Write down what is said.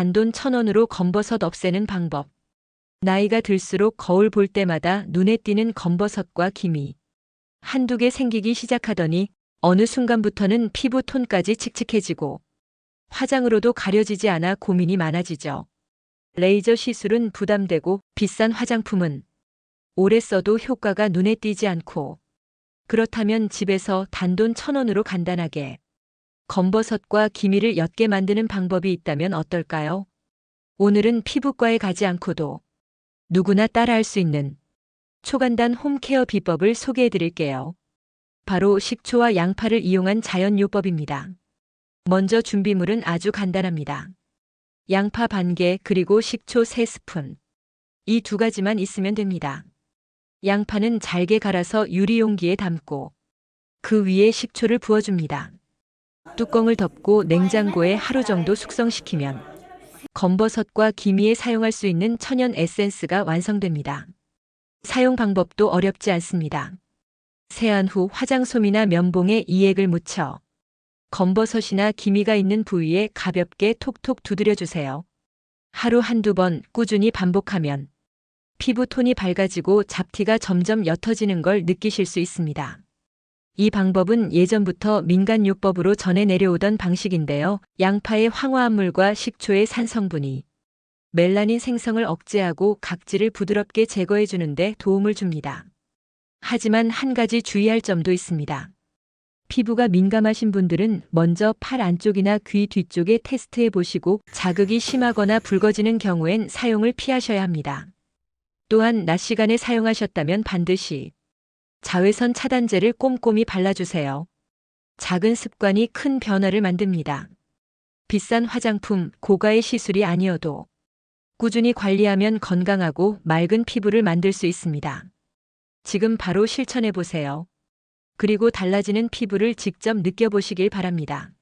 단돈 천 원으로 검버섯 없애는 방법. 나이가 들수록 거울 볼 때마다 눈에 띄는 검버섯과 기미. 한두 개 생기기 시작하더니 어느 순간부터는 피부 톤까지 칙칙해지고 화장으로도 가려지지 않아 고민이 많아지죠. 레이저 시술은 부담되고 비싼 화장품은 오래 써도 효과가 눈에 띄지 않고 그렇다면 집에서 단돈 천 원으로 간단하게 검버섯과 기미를 옅게 만드는 방법이 있다면 어떨까요? 오늘은 피부과에 가지 않고도 누구나 따라할 수 있는 초간단 홈케어 비법을 소개해 드릴게요. 바로 식초와 양파를 이용한 자연요법입니다. 먼저 준비물은 아주 간단합니다. 양파 반개 그리고 식초 3스푼. 이 두 가지만 있으면 됩니다. 양파는 잘게 갈아서 유리용기에 담고 그 위에 식초를 부어줍니다. 뚜껑을 덮고 냉장고에 하루 정도 숙성시키면 검버섯과 기미에 사용할 수 있는 천연 에센스가 완성됩니다. 사용 방법도 어렵지 않습니다. 세안 후 화장솜이나 면봉에 이 액을 묻혀 검버섯이나 기미가 있는 부위에 가볍게 톡톡 두드려 주세요. 하루 한두 번 꾸준히 반복하면 피부 톤이 밝아지고 잡티가 점점 옅어지는 걸 느끼실 수 있습니다. 이 방법은 예전부터 민간요법으로 전해 내려오던 방식인데요. 양파의 황화합물과 식초의 산성분이 멜라닌 생성을 억제하고 각질을 부드럽게 제거해 주는데 도움을 줍니다. 하지만 한 가지 주의할 점도 있습니다. 피부가 민감하신 분들은 먼저 팔 안쪽이나 귀 뒤쪽에 테스트해 보시고 자극이 심하거나 붉어지는 경우엔 사용을 피하셔야 합니다. 또한 낮 시간에 사용하셨다면 반드시 자외선 차단제를 꼼꼼히 발라주세요. 작은 습관이 큰 변화를 만듭니다. 비싼 화장품, 고가의 시술이 아니어도 꾸준히 관리하면 건강하고 맑은 피부를 만들 수 있습니다. 지금 바로 실천해 보세요. 그리고 달라지는 피부를 직접 느껴보시길 바랍니다.